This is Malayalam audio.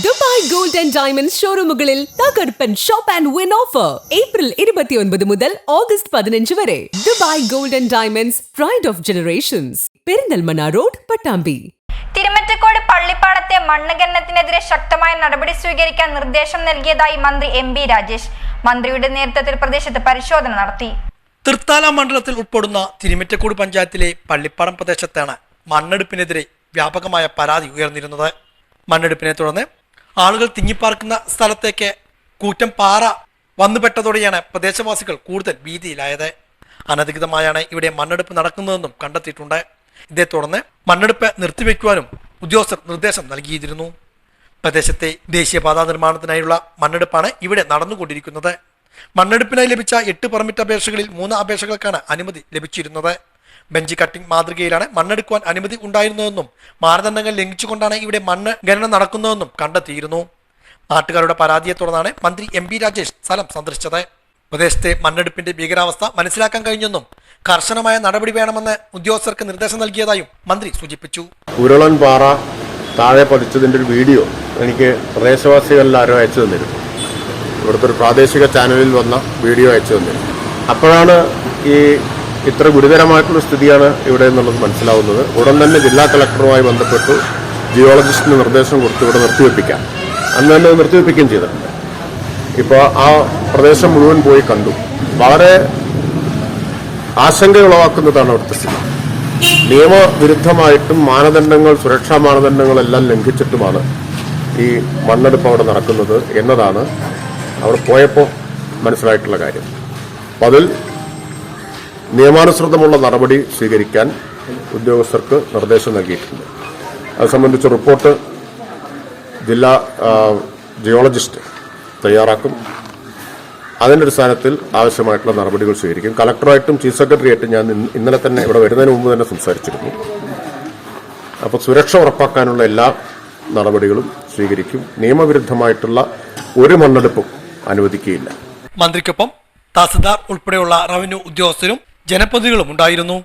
ദുബായ് ഗോൾഡ് ആൻഡ് ഡയമണ്ട് ഷോറൂമുകളിൽ തകർപ്പൻ shop and win offer. April ഇരുപത്തിയൊൻപത് മുതൽ ഓഗസ്റ്റ് പതിനഞ്ച് വരെ. Dubai gold and diamonds pride of generations Perinthalmanna road Pattambi. Thirumittakode പള്ളിപ്പാടത്തെ മണ്ണ് ശക്തമായ നടപടി സ്വീകരിക്കാൻ നിർദ്ദേശം നൽകിയതായി മന്ത്രി എം ബി രാജേഷ്. മന്ത്രിയുടെ നേതൃത്വത്തിൽ പ്രദേശത്ത് പരിശോധന നടത്തി. തൃത്താല മണ്ഡലത്തിൽ ഉൾപ്പെടുന്ന തിരുമറ്റക്കോട് പഞ്ചായത്തിലെ പള്ളിപ്പാടം പ്രദേശത്താണ് മണ്ണെടുപ്പിനെതിരെ വ്യാപകമായ പരാതി ഉയർന്നിരുന്നത്. മണ്ണെടുപ്പിനെ തുടർന്ന് ആളുകൾ തിങ്ങിപ്പാർക്കുന്ന സ്ഥലത്തേക്ക് കൂറ്റം പാറ വന്നുപെട്ടതോടെയാണ് പ്രദേശവാസികൾ കൂടുതൽ ഭീതിയിലായത്. അനധികൃതമായാണ് ഇവിടെ മണ്ണെടുപ്പ് നടക്കുന്നതെന്നും കണ്ടെത്തിയിട്ടുണ്ട്. ഇതേ തുടർന്ന് മണ്ണെടുപ്പ് നിർത്തിവെക്കുവാനും ഉദ്യോഗസ്ഥർ നിർദ്ദേശം നൽകിയിരുന്നു. പ്രദേശത്തെ ദേശീയപാതാ നിർമ്മാണത്തിനായുള്ള മണ്ണെടുപ്പാണ് ഇവിടെ നടന്നുകൊണ്ടിരിക്കുന്നത്. മണ്ണെടുപ്പിനായി ലഭിച്ച എട്ട് പെർമിറ്റ് അപേക്ഷകളിൽ മൂന്ന് അപേക്ഷകൾക്കാണ് അനുമതി ലഭിച്ചിരുന്നത്. ബെഞ്ച് കട്ടിംഗ് മാതൃകയിലാണ് മണ്ണെടുക്കുവാൻ അനുമതി ഉണ്ടായിരുന്നതെന്നും മാനദണ്ഡങ്ങൾ ലംഘിച്ചുകൊണ്ടാണ് ഇവിടെ മണ്ണ് ഖനനം നടക്കുന്നതെന്നും കണ്ടെത്തിയിരുന്നു. നാട്ടുകാരുടെ പരാതിയെ തുടർന്നാണ് മന്ത്രി എം പി രാജേഷ് സ്ഥലം സന്ദർശിച്ചത്. പ്രദേശത്തെ മണ്ണെടുപ്പിന്റെ ഭീകരാവസ്ഥ മനസ്സിലാക്കാൻ കഴിഞ്ഞെന്നും കർശനമായ നടപടി വേണമെന്ന് ഉദ്യോഗസ്ഥർക്ക് നിർദ്ദേശം നൽകിയതായും മന്ത്രി സൂചിപ്പിച്ചു. ഉരുളൻ പാറ താഴെ പതിച്ചതിന്റെ ഒരു വീഡിയോ എനിക്ക് പ്രദേശവാസികളിൽ ആരോ അയച്ചു തന്നിരുന്നു. ഇവിടുത്തെ ഒരു പ്രാദേശിക ചാനലിൽ വന്ന വീഡിയോ അയച്ചു തന്നിരുന്നു. അപ്പോഴാണ് ഈ ഇത്ര ഗുരുതരമായിട്ടുള്ള സ്ഥിതിയാണ് ഇവിടെ എന്നുള്ളത് മനസ്സിലാവുന്നത്. ഉടൻ തന്നെ ജില്ലാ കളക്ടറുമായി ബന്ധപ്പെട്ടു ജിയോളജിസ്റ്റിന് നിർദ്ദേശം കൊടുത്ത് ഇവിടെ നിർത്തിവെപ്പിക്കാം. അന്ന് തന്നെ നിർത്തിവെപ്പിക്കുകയും ചെയ്തിട്ടുണ്ട്. ഇപ്പോൾ ആ പ്രദേശം മുഴുവൻ പോയി കണ്ടു. വളരെ ആശങ്ക ഉളവാക്കുന്നതാണ് അവിടുത്തെ സ്ഥിതി. നിയമവിരുദ്ധമായിട്ടും മാനദണ്ഡങ്ങൾ സുരക്ഷാ മാനദണ്ഡങ്ങളെല്ലാം ലംഘിച്ചിട്ടുമാണ് ഈ മണ്ണെടുപ്പ് അവിടെ നടക്കുന്നത് എന്നതാണ് അവിടെ പോയപ്പോൾ മനസ്സിലായിട്ടുള്ള കാര്യം. അപ്പം അതിൽ നിയമാനുസൃതമുള്ള നടപടി സ്വീകരിക്കാൻ ഉദ്യോഗസ്ഥർക്ക് നിർദ്ദേശം നൽകിയിട്ടുണ്ട്. അത് സംബന്ധിച്ച റിപ്പോർട്ട് ജില്ലാ ജിയോളജിസ്റ്റ് തയ്യാറാക്കും. അതിന്റെ അടിസ്ഥാനത്തിൽ ആവശ്യമായിട്ടുള്ള നടപടികൾ സ്വീകരിക്കും. കളക്ടറായിട്ടും ചീഫ് സെക്രട്ടറിയായിട്ടും ഞാൻ ഇന്നലെ തന്നെ ഇവിടെ വരുന്നതിന് മുമ്പ് തന്നെ സംസാരിച്ചിരുന്നു. അപ്പോൾ സുരക്ഷ ഉറപ്പാക്കാനുള്ള എല്ലാ നടപടികളും സ്വീകരിക്കും. നിയമവിരുദ്ധമായിട്ടുള്ള ഒരു മണ്ണെടുപ്പും അനുവദിക്കുകയില്ല. മന്ത്രിക്കൊപ്പം തഹസിൽദാർ ഉൾപ്പെടെയുള്ള റവന്യൂ ഉദ്യോഗസ്ഥരും ജനപ്രതിനിധികളും ഉണ്ടായിരുന്നു